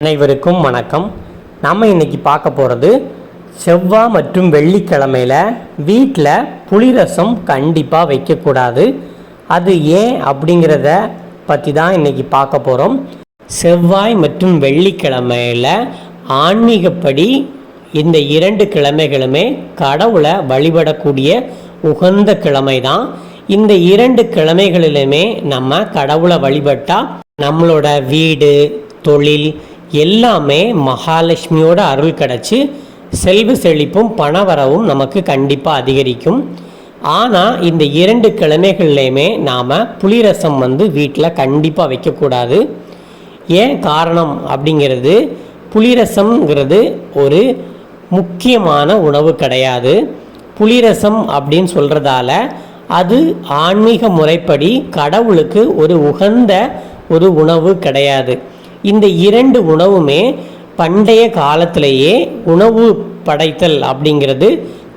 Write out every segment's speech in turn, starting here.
அனைவருக்கும் வணக்கம். நம்ம இன்னைக்கு பார்க்க போகிறது செவ்வாய் மற்றும் வெள்ளிக்கிழமையில் வீட்டில் புளிரசம் கண்டிப்பாக வைக்கக்கூடாது. அது ஏன் அப்படிங்கிறத பற்றி தான் இன்னைக்கு பார்க்க போகிறோம் செவ்வாய் மற்றும் வெள்ளிக்கிழமையில் ஆன்மீகப்படி இந்த இரண்டு கிழமைகளுமே கடவுளை வழிபடக்கூடிய உகந்த கிழமை தான் இந்த இரண்டு கிழமைகளிலுமே நம்ம கடவுளை வழிபட்டால் நம்மளோட வீடு தொழில் எல்லாமே மகாலட்சுமியோட அருள் கிடச்சி செல்வ செழிப்பும் பணவரவும் நமக்கு கண்டிப்பாக அதிகரிக்கும். ஆனால் இந்த இரண்டு கிழமைகள்லையுமே நாம் புளிரசம் வந்து வீட்டில் கண்டிப்பாக வைக்கக்கூடாது. ஏன் காரணம் அப்படிங்கிறது புளிரசம்ங்கிறது ஒரு முக்கியமான உணவு கிடையாது. புளிரசம் அப்படின்னு சொல்கிறதால அது ஆன்மீக முறைப்படி கடவுளுக்கு ஒரு உகந்த ஒரு உணவு கிடையாது. இந்த இரண்டு உணவுமே பண்டைய காலத்திலேயே உணவு படைத்தல் அப்படிங்கிறது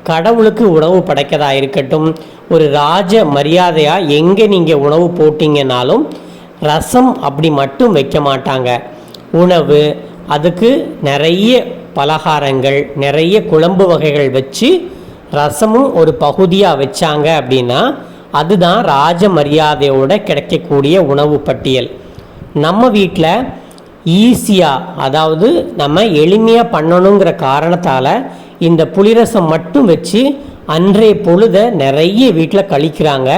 கடவுளுக்கு உணவு படைக்கதா இருக்கட்டும் ஒரு ராஜ மரியாதையாக எங்கே நீங்கள் உணவு போட்டிங்கனாலும் ரசம் அப்படி மட்டும் வைக்க மாட்டாங்க. உணவு அதுக்கு நிறைய பலகாரங்கள் நிறைய குழம்பு வகைகள் வச்சு ரசமும் ஒரு பகுதியாக வச்சாங்க அப்படின்னா அதுதான் ராஜ மரியாதையோட கிடைக்கக்கூடிய உணவு பட்டியல். நம்ம வீட்டில் ஈஸியாக அதாவது நம்ம எளிமையாக பண்ணணுங்கிற காரணத்தால் இந்த புளிரசம் மட்டும் வச்சு அன்றைய பொழுதை நிறைய வீட்டில் கழிக்கிறாங்க.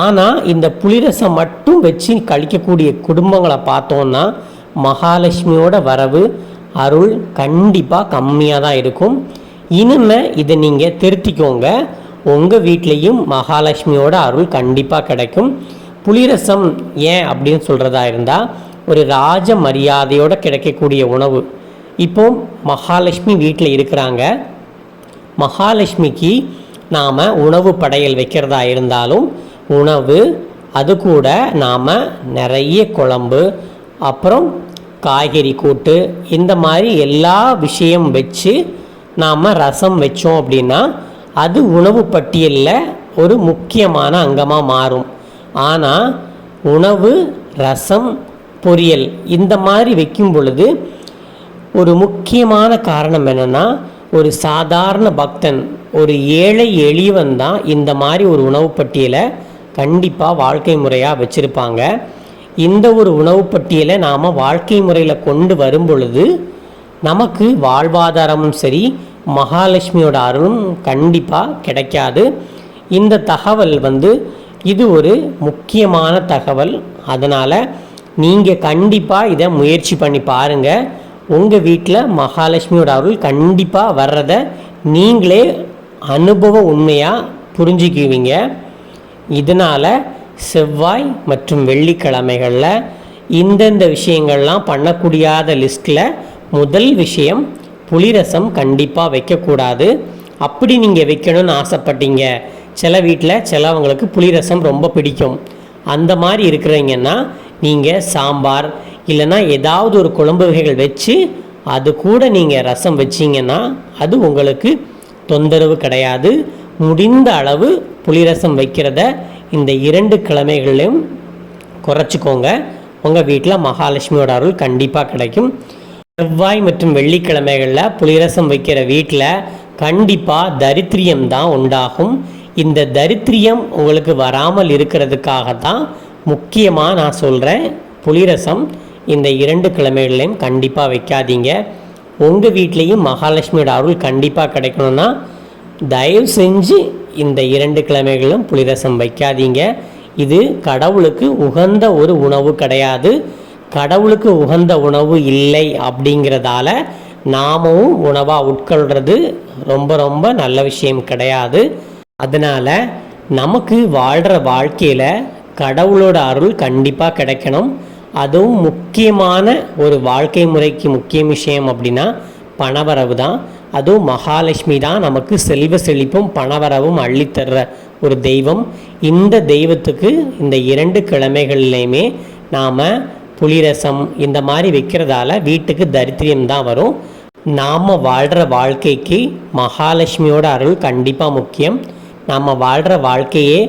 ஆனால் இந்த புளிரசம் மட்டும் வச்சு கழிக்கக்கூடிய குடும்பங்களை பார்த்தோன்னா மகாலட்சுமியோட வரவு அருள் கண்டிப்பாக கம்மியாக தான் இருக்கும். இனிமே இதை நீங்கள் திருத்திக்கோங்க. உங்கள் வீட்லேயும் மகாலட்சுமியோட அருள் கண்டிப்பாக கிடைக்கும். புளிரசம் ஏன் அப்படின்னு சொல்கிறதா இருந்தால் ஒரு ராஜ மரியாதையோடு கிடைக்கக்கூடிய உணவு. இப்போ மகாலட்சுமி வீட்டில் இருக்கிறாங்க. மகாலட்சுமிக்கு நாம் உணவு படையல் வைக்கிறதா இருந்தாலும் உணவு அது கூட நாம் நிறைய குழம்பு அப்புறம் காய்கறி கூட்டு இந்த மாதிரி எல்லா விஷயம் வச்சு நாம் ரசம் வச்சோம் அப்படின்னா அது உணவு பட்டியலில் ஒரு முக்கியமான அங்கமாக மாறும். ஆனால் உணவு ரசம் பொரியல் இந்த மாதிரி வைக்கும் பொழுது ஒரு முக்கியமான காரணம் என்னென்னா ஒரு சாதாரண பக்தன் ஒரு ஏழை எளியவன் தான் இந்த மாதிரி ஒரு உணவு பட்டியலை கண்டிப்பாக வாழ்க்கை முறையாக வச்சுருப்பாங்க. இந்த ஒரு உணவு பட்டியலை நாம் வாழ்க்கை முறையில் கொண்டு வரும் பொழுது நமக்கு வாழ்வாதாரமும் சரி மகாலட்சுமியோட அருளும் கண்டிப்பாக கிடைக்காது. இந்த தகவல் வந்து இது ஒரு முக்கியமான தகவல். அதனால் நீங்கள் கண்டிப்பாக இதை முயற்சி பண்ணி பாருங்கள் உங்கள் வீட்டில் மகாலட்சுமியோட அருள் கண்டிப்பாக வர்றதை நீங்களே அனுபவ உண்மையாக புரிஞ்சுக்குவீங்க. இதனால் செவ்வாய் மற்றும் வெள்ளிக்கிழமைகளில் இந்தந்த விஷயங்கள்லாம் பண்ணக்கூடியாத லிஸ்ட்டில் முதல் விஷயம் புளிரசம் கண்டிப்பாக வைக்கக்கூடாது. அப்படி நீங்கள் வைக்கணும்னு ஆசைப்பட்டீங்க. சில வீட்டில் சிலவங்களுக்கு புளிரசம் ரொம்ப பிடிக்கும். அந்த மாதிரி இருக்கிறீங்கன்னா நீங்கள் சாம்பார் இல்லைன்னா ஏதாவது ஒரு குழம்பு வகைகள் வச்சு அது கூட நீங்கள் ரசம் வச்சிங்கன்னா அது உங்களுக்கு தொந்தரவு கிடையாது. முடிந்த அளவு புளிரசம் வைக்கிறத இந்த இரண்டு கிழமைகளையும் குறைச்சிக்கோங்க. உங்கள் வீட்டில் மகாலட்சுமியோட அருள் கண்டிப்பாக கிடைக்கும். செவ்வாய் மற்றும் வெள்ளிக்கிழமைகளில் புளிரசம் வைக்கிற வீட்டில் கண்டிப்பாக தரித்திரியம் தான் உண்டாகும். இந்த தரித்திரியம் உங்களுக்கு வராமல் இருக்கிறதுக்காக தான் முக்கியமாக நான் சொல்கிறேன் புளிரசம் இந்த இரண்டு கிழமைகளையும் கண்டிப்பாக வைக்காதீங்க. உங்கள் வீட்லேயும் மகாலட்சுமியோட அருள் கண்டிப்பாக கிடைக்கணும்னா தயவு செஞ்சு இந்த இரண்டு கிழமைகளும் புளிரசம் வைக்காதீங்க. இது கடவுளுக்கு உகந்த ஒரு உணவு கிடையாது. கடவுளுக்கு உகந்த உணவு இல்லை அப்படிங்கிறதால நாமும் உணவாக உட்கொள்கிறது ரொம்ப ரொம்ப நல்ல விஷயம் கிடையாது. அதனால் நமக்கு வாழ்கிற வாழ்க்கையில் கடவுளோட அருள் கண்டிப்பாக கிடைக்கணும். அதுவும் முக்கியமான ஒரு வாழ்க்கை முறைக்கு முக்கிய விஷயம் அப்படின்னா பணவரவு தான். அதுவும் மகாலட்சுமி தான் நமக்கு செல்வ செழிப்பும் பணவரவும் அள்ளித்தர்ற ஒரு தெய்வம். இந்த தெய்வத்துக்கு இந்த இரண்டு கிழமைகள்லையுமே நாம் புளிரசம் இந்த மாதிரி வைக்கிறதால வீட்டுக்கு தரித்திரியம் தான் வரும். நாம் வாழ்கிற வாழ்க்கைக்கு மகாலட்சுமியோட அருள் கண்டிப்பாக முக்கியம். நாம் வாழ்கிற வாழ்க்கையே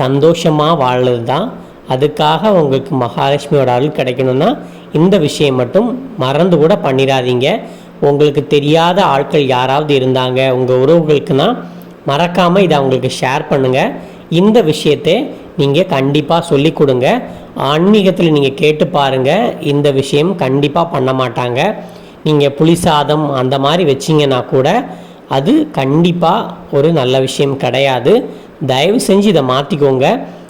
சந்தோஷமாக வாழ்றது தான் அதுக்காக உங்களுக்கு மகாலட்சுமியோட அருள் கிடைக்கணும்னா இந்த விஷயம் மட்டும் மறந்து கூட பண்ணிடாதீங்க உங்களுக்கு தெரியாத ஆட்கள் யாராவது இருந்தாங்க உங்கள் உறவுகளுக்குன்னா மறக்காமல் இதை அவங்களுக்கு ஷேர் பண்ணுங்கள் இந்த விஷயத்தை நீங்கள் கண்டிப்பாக சொல்லி கொடுங்க. ஆன்மீகத்தில் நீங்கள் கேட்டு பாருங்கள் இந்த விஷயம் கண்டிப்பாக பண்ண மாட்டாங்க. நீங்கள் புளி சாதம் அந்த மாதிரி வச்சிங்கன்னா கூட அது கண்டிப்பாக ஒரு நல்ல விஷயம் கிடையாது. தயவு செஞ்சு இதை மாற்றிக்கோங்க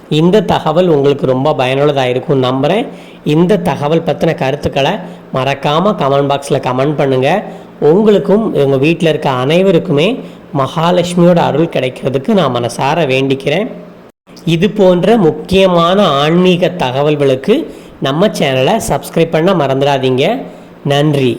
இந்த தகவல் உங்களுக்கு ரொம்ப பயனுள்ளதாக இருக்கும் நம்புகிறேன் இந்த தகவல் பற்றின கருத்துக்களை மறக்காமல் கமெண்ட் பாக்ஸில் கமெண்ட் பண்ணுங்கள் உங்களுக்கும் உங்கள் வீட்டில் இருக்க அனைவருக்குமே மகாலட்சுமியோட அருள் கிடைக்கிறதுக்கு நான் மனசார வேண்டிக்கிறேன். இது போன்ற முக்கியமான ஆன்மீக தகவல்களுக்கு நம்ம சேனலை சப்ஸ்கிரைப் பண்ண மறந்துடாதீங்க. நன்றி.